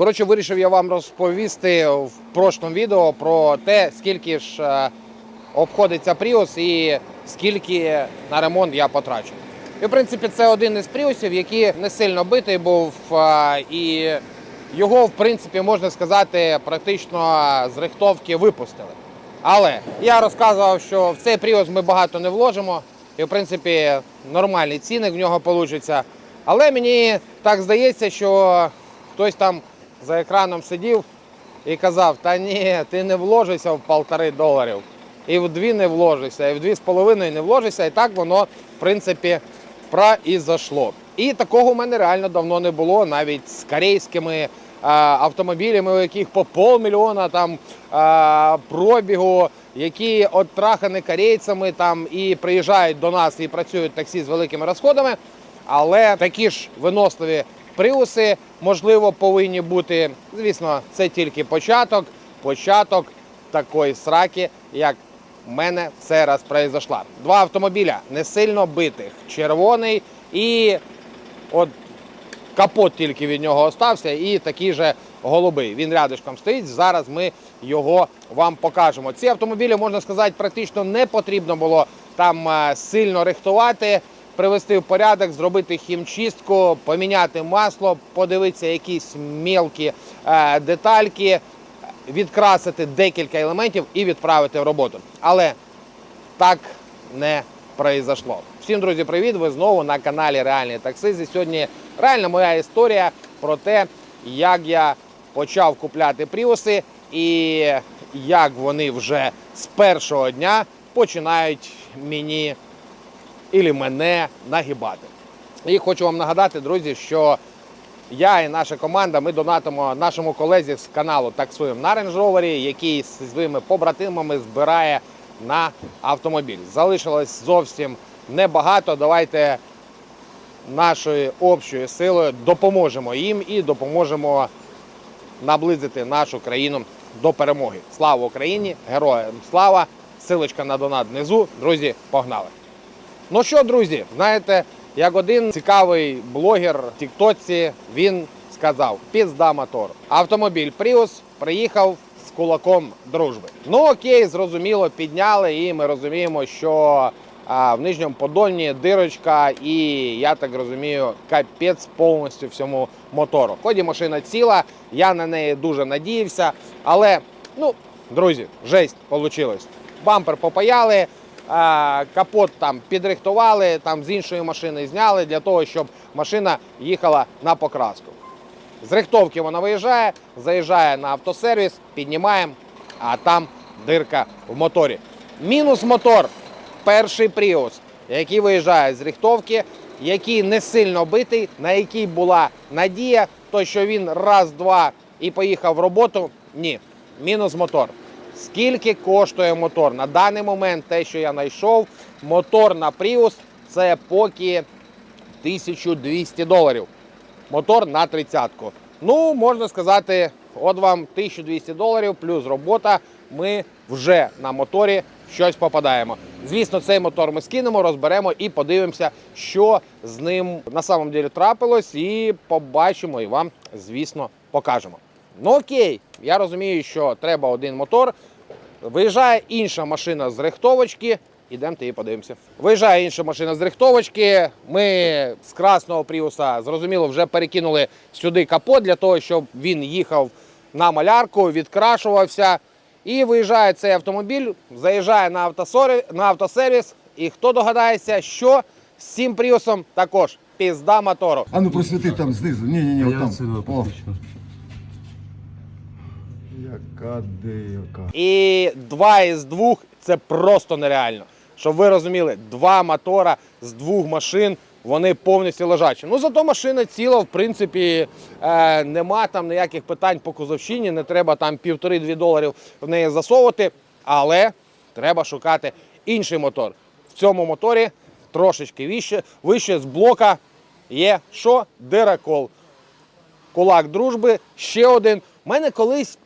Коротше, вирішив я вам розповісти в прошлому відео про те, скільки ж е, обходиться Prius і скільки на ремонт я потрачу. І, в принципі, це один із пріусів, який не сильно битий був, е, і його, в принципі, можна сказати, практично з рихтовки випустили. Але я розказував, що в цей пріус ми багато не вложимо, і, в принципі, нормальний цінник в нього вийде. Але мені так здається, що хтось там за екраном сидів і казав: та ні, ти не вложишся в полтори доларів, і в дві не вложишся, і в дві з половиною не вложишся. І так воно, в принципі, произошло. І такого в мене реально давно не було, навіть з корейськими а, автомобілями, у яких по полмільйона там а, пробігу, які оттрахані корейцями там і приїжджають до нас і працюють таксі з великими розходами. Але такі ж виносливі приуси, можливо, повинні бути. Звісно, це тільки початок, початок такої сраки, як в мене це раз произошла. Два автомобіля не сильно битих, червоний і от капот тільки від нього остався, і такий же голубий. Він рядышком стоїть. Зараз ми його вам покажемо. Ці автомобілі, можна сказати, практично не потрібно було там е, сильно рихтувати, привести в порядок, зробити хімчистку, поміняти масло, подивитися якісь мелкі е, детальки, відкрасити декілька елементів і відправити в роботу. Але так не произошло. Всім, друзі, привіт! Ви знову на каналі Реальний Таксист. І сьогодні реальна моя історія про те, як я почав купляти пріуси і як вони вже з першого дня починають мені і мене нагибати. І хочу вам нагадати, друзі, що я і наша команда ми донатимо нашому колезі з каналу Таксуємо на Range Rover, який зі своїми побратимами збирає на автомобіль. Залишилось зовсім небагато. Давайте нашою общою силою допоможемо їм і допоможемо наблизити нашу країну до перемоги. Слава Україні! Героям слава! Силочка на донат внизу. Друзі, погнали! Ну що, друзі, знаєте, як один цікавий блогер в Тіктоці, він сказав: пізда мотор. Автомобіль Prius приїхав з кулаком дружби. Ну окей, зрозуміло, підняли, і ми розуміємо, що а, в нижньому подольні дирочка, і я так розумію, капець повністю всьому мотору. Ході машина ціла, я на неї дуже надіявся, але ну, друзі, жесть вийшло. Бампер попаяли. Капот там підрихтували, там з іншої машини зняли для того, щоб машина їхала на покраску. З рихтовки вона виїжджає, заїжджає на автосервіс, піднімаємо, а там дирка в моторі. Мінус мотор. Перший Prius, який виїжджає з рихтовки, який не сильно битий, на який була надія, то що він раз-два і поїхав в роботу. Ні, мінус мотор. Скільки коштує мотор? На даний момент те, що я знайшов, мотор на Prius це поки 1200 доларів. Мотор на 30-ку. Ну, можна сказати, от вам 1200 доларів плюс робота. Ми вже на моторі щось попадаємо. Звісно, цей мотор ми скинемо, розберемо і подивимося, що з ним на самом деле трапилось, і побачимо і вам, звісно, покажемо. Ну окей, я розумію, що треба один мотор. Виїжджає інша машина з рихтовочки. Ідемте і подивимося. Виїжджає інша машина з рихтовочки. Ми з красного пріуса, зрозуміло, вже перекинули сюди капот для того, щоб він їхав на малярку, відкрашувався. І виїжджає цей автомобіль, заїжджає на, автосорі- на автосервіс. І хто догадається, що з цим пріусом також пізда мотору. А ну просвіти там знизу. Ні, ні, яка дика. І два із двох це просто нереально. Щоб ви розуміли, два мотора з двох машин. Вони повністю лежачі. Ну зато машина ціла, в принципі, е, нема там ніяких питань по кузовщині, не треба там півтори-дві доларів в неї засовувати, але треба шукати інший мотор. В цьому моторі трошечки вище, вище з блока є що? Диракол. Кулак дружби, ще один. У мене колись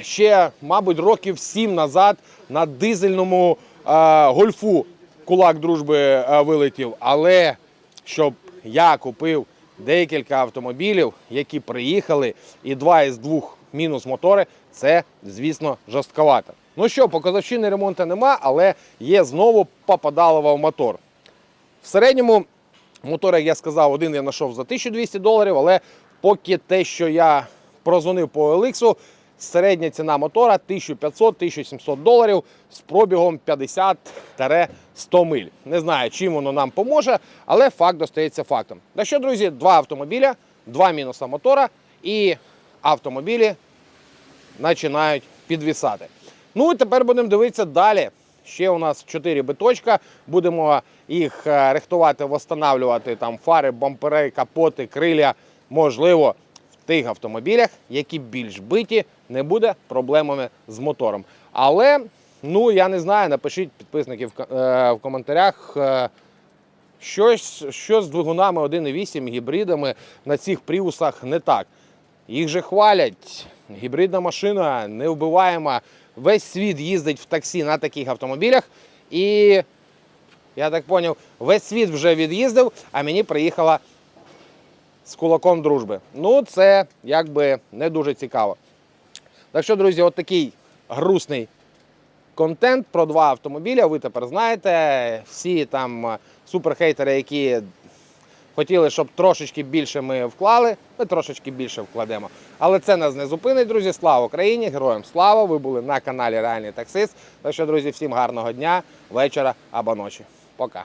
ще, мабуть, років сім назад на дизельному е, гольфу кулак дружби е, вилетів. Але щоб я купив декілька автомобілів, які приїхали, і два із двох мінус мотори це, звісно, жорстковато. Ну що, показовщини ремонту нема, але є знову попадалово в мотор. В середньому мотор, як я сказав, один я знайшов за 1200 доларів, але поки те, що я прозвонив по OLX, середня ціна мотора 1500-1700 доларів з пробігом 50-100 миль. Не знаю, чим воно нам поможе, але факт остається фактом. Так що, друзі, два автомобіля, два мінуса мотора і автомобілі починають підвісати. Ну і тепер будемо дивитися далі. Ще у нас 4 биточка. Будемо їх е, рихтувати, встановлювати там фари, бампери, капоти, криля. Можливо, тих автомобілях, які більш биті, не буде проблемами з мотором. Але ну я не знаю, напишіть підписники в, е, коментарях. е, Щось, що з двигунами 1.8 гібридами на цих пріусах не так. Їх же хвалять. Гібридна машина невбиваєма. Весь світ їздить в таксі на таких автомобілях. І я так зрозумів, весь світ вже від'їздив, а мені приїхала з кулаком дружби. Ну, це якби не дуже цікаво. Так що, друзі, от такий грустний контент про два автомобіля. Ви тепер знаєте. Всі там е, суперхейтери, які хотіли, щоб трошечки більше ми вклали, ми трошечки більше вкладемо. Але це нас не зупинить, друзі. Слава Україні! Героям слава! Ви були на каналі Реальний Таксист. Так що, друзі, всім гарного дня, вечора або ночі. Пока.